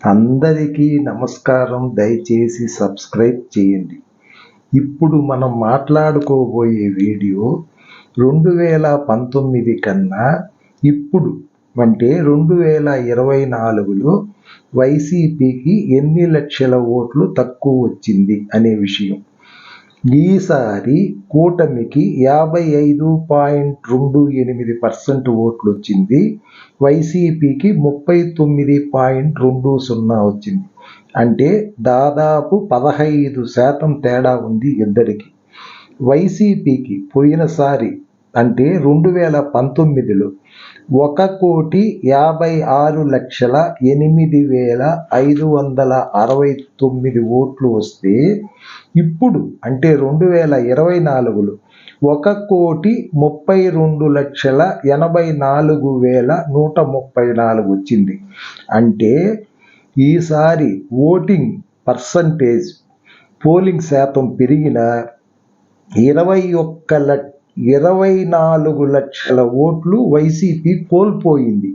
అందరికీ నమస్కారం. దయచేసి సబ్స్క్రైబ్ చేయండి. ఇప్పుడు మనం మాట్లాడుకోబోయే వీడియో రెండు వేల పంతొమ్మిది కన్నా ఇప్పుడు అంటే రెండు వేల ఇరవై నాలుగులో వైసీపీకి ఎన్ని లక్షల ఓట్లు తక్కువ వచ్చింది అనే విషయం. ఈసారి కూటమికి యాభై ఐదు పాయింట్ రెండు ఎనిమిది పర్సెంట్ ఓట్లు వచ్చింది వైసీపీకి ముప్పై తొమ్మిది పాయింట్ రెండు సున్నా వచ్చింది. అంటే దాదాపు పదహైదు శాతం తేడా ఉంది ఇద్దరికి. వైసీపీకి పోయినసారి అంటే రెండు వేల పంతొమ్మిదిలో ఒక కోటి యాభై ఆరు లక్షల ఎనిమిది వేల ఐదు వందల అరవై తొమ్మిది ఓట్లు వస్తే ఇప్పుడు అంటే రెండు వేల ఇరవై నాలుగులో ఒక కోటి ముప్పై రెండు లక్షల ఎనభై నాలుగు వేల నూట ముప్పై నాలుగు వచ్చింది. అంటే ఈసారి ఓటింగ్ పర్సంటేజ్ పోలింగ్ శాతం పెరిగిన ఇరవై ఒక్క లక్ష ఇరవై నాలుగు లక్షల ఓట్లు వైసీపీ కోల్పోయింది.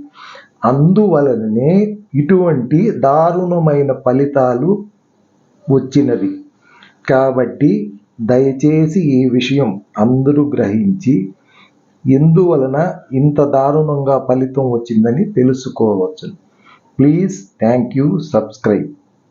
అందువలననే ఇటువంటి దారుణమైన ఫలితాలు వచ్చినవి. కాబట్టి దయచేసి ఈ విషయం అందరూ గ్రహించి ఎందువలన ఇంత దారుణంగా ఫలితం వచ్చిందని తెలుసుకోవచ్చు ప్లీజ్ థ్యాంక్ యూ సబ్స్క్రైబ్.